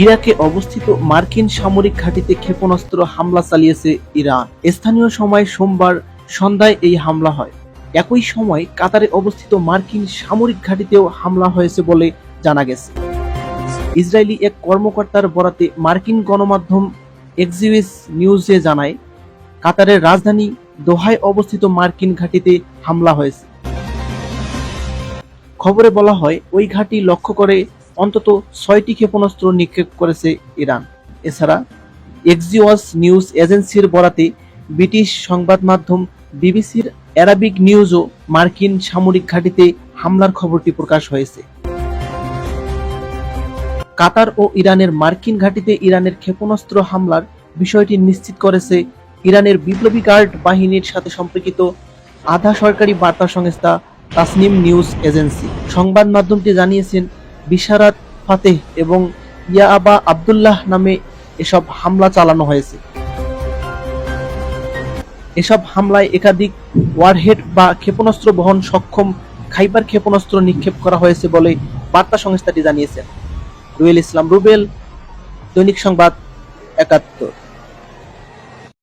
ইরাকে অবস্থিত মার্কিন সামরিক ঘাঁটিতে ক্ষেপণাস্ত্র হামলা চালিয়েছে ইরান। স্থানীয় সময় সোমবার সন্ধ্যায় এই হামলা হয়। একই সময় কাতারে অবস্থিত মার্কিন সামরিক ঘাঁটিতেও হামলা হয়েছে বলে জানা গেছে। ইসরায়েলি এক কর্মকর্তার বরাতে মার্কিন গণমাধ্যম এক্সিউএস নিউজে জানায়, কাতারের রাজধানী দোহায় অবস্থিত মার্কিন ঘাঁটিতে হামলা হয়েছে। খবরে বলা হয়, ওই ঘাঁটি লক্ষ্য করে অন্তত ছয়টি ক্ষেপণাস্ত্র নিক্ষেপ করেছে ইরান। এছাড়া এক্সিওয়াস নিউজ এজেন্সির বরাতে ব্রিটিশ সংবাদ মাধ্যম বিবিসির অ্যারাবিক নিউজও মার্কিন সামরিক ঘাঁটিতে হামলার খবরটি প্রকাশ হয়েছে। কাতার ও ইরানের মার্কিন ঘাঁটিতে ইরানের ক্ষেপণাস্ত্র হামলার বিষয়টি নিশ্চিত করেছে ইরানের বিপ্লবী গার্ড বাহিনীর সাথে সম্পর্কিত আধা সরকারি বার্তা সংস্থা তাসনিম নিউজ এজেন্সি। সংবাদ মাধ্যমটি জানিয়েছেন বিশারাত, ফাতেহ এবং ইয়াবা আব্দুল্লাহ নামে এসব হামলা চালানো হয়েছে। এসব হামলায় একাধিক ওয়ারহেড বা ক্ষেপণাস্ত্র বহন সক্ষম খাইবার ক্ষেপণাস্ত্র নিক্ষেপ করা হয়েছে বলে বার্তা সংস্থাটি জানিয়েছে। রুয়েল ইসলাম রুবেল, দৈনিক সংবাদ একাত্তর।